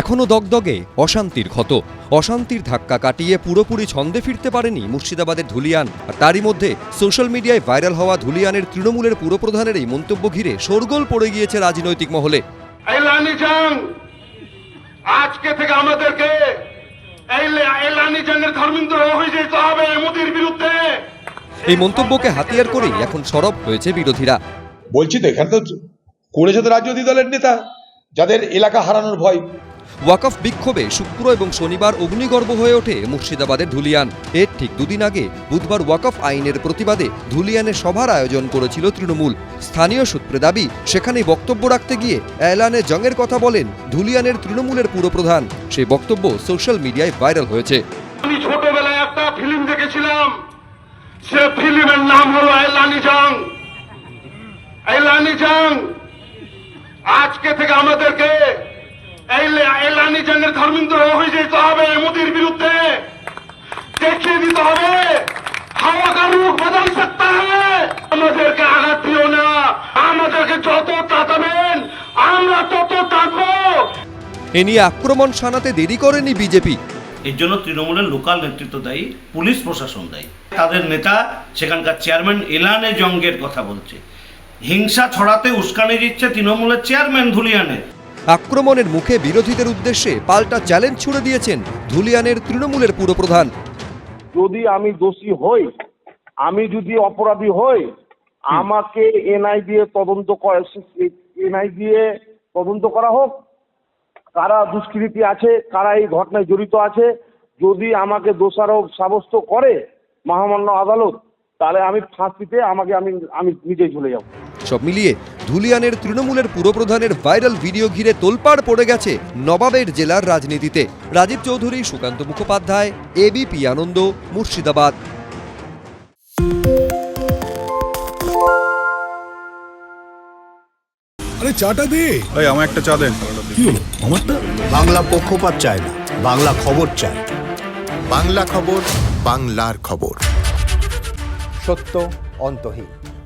এখনও দগদগে অশান্তির ক্ষত। অশান্তির ধাক্কা কাটিয়ে পুরোপুরি ছন্দে ফিরতে পারেনি মুর্শিদাবাদের ধুলিয়ান। আর তারই মধ্যে সোশ্যাল মিডিয়ায় ভাইরাল হওয়া ধুলিয়ানের তৃণমূলের পুরপ্রধানের এই মন্তব্য ঘিরে শোরগোল পড়ে গিয়েছে রাজনৈতিক মহলে। আজকে থেকে আমাদেরকে এই মন্তব্যকে হাতিয়ার করেই এখন সরব হয়েছে বিরোধীরা। বলছি তো এখানে তো করেছে তো রাজনৈতিক দলের নেতা যাদের এলাকা হারানোর ভয়। ওয়াকফ বিক্ষোভে শুক্র এবং শনিবার অগ্নিগর্ভ হয়ে ওঠে মুর্শিদাবাদের ধুলিয়ান। এর ঠিক দুদিন আগে বুধবার ওয়াকফ আইনের প্রতিবাদে ধুলিয়ানে সভার আয়োজন করেছিল তৃণমূল। স্থানীয় সূত্রে দাবি সেখানে বক্তব্য রাখতে গিয়ে এলানে জংয়ের কথা বলেন ধুলিয়ানের তৃণমূলের পুরপ্রধান। সেই বক্তব্য সোশ্যাল মিডিয়ায় ভাইরাল হয়েছে। আমি ছোটবেলায় একটা ফিল্ম দেখেছিলাম। সে ফিল্মের নাম হলো এলানি জং। এলানি জং! আজকে থেকে আমাদেরকে লে- এলানি ধর্মেন্দ্র হয়ে যেতে হবে মোদির বিরুদ্ধে। দেখিয়ে দিতে হবে হাওয়া বদল আমাদেরকে আঘাত দিও না আমাদেরকে যত তাতাবেন আমরা তত তাকবো এ নিয়ে আক্রমণ শানাতে দেরি করেনি বিজেপি। এর জন্য তৃণমূলের লোকাল নেতৃত্ব দায়ী পুলিশ প্রশাসন দায়ী। তাদের নেতা সেখানকার চেয়ারম্যান এলানে জঙ্গের কথা বলছে। হিংসা ছড়াতে উস্কানি দিচ্ছে তৃণমূলের চেয়ারম্যান ধুলিয়ানের আক্রমণের মুখে বিরোধীদের উদ্দেশ্যে পাল্টা চ্যালেঞ্জ ছুড়ে দিয়েছেন ধুলিয়ানের তৃণমূলের পুরপ্রধান। যদি আমি দোষী হই আমি যদি অপরাধী হই আমাকে এনআই দিয়ে তদন্ত এনআই দিয়ে তদন্ত করা হোক। কারা দুষ্কৃতি আছে কারা এই ঘটনায় জড়িত আছে যদি আমাকে দোষারোপ সাব্যস্ত করে মহামান্য আদালত তাহলে আমি ফাঁসিতে আমাকে আমি আমি নিজেই চলে যাব। সব মিলিয়ে ধুলিয়ানের তৃণমূলের পুরপ্রধানের ভাইরাল ভিডিও ঘিরে তোলপাড় পড়ে গেছে নবাবের জেলার রাজনীতিতে। রাজীব চৌধুরী সুকান্ত মুখোপাধ্যায় এবিপি আনন্দ মুর্শিদাবাদ। আরে চাটা দে। এই আমার একটা চা দেন। কি হলো? আমারটা? বাংলা পক্ষপাত চায় না বাংলা খবর চায়। বাংলা খবর বাংলার খবর। সত্য অন্তহীন।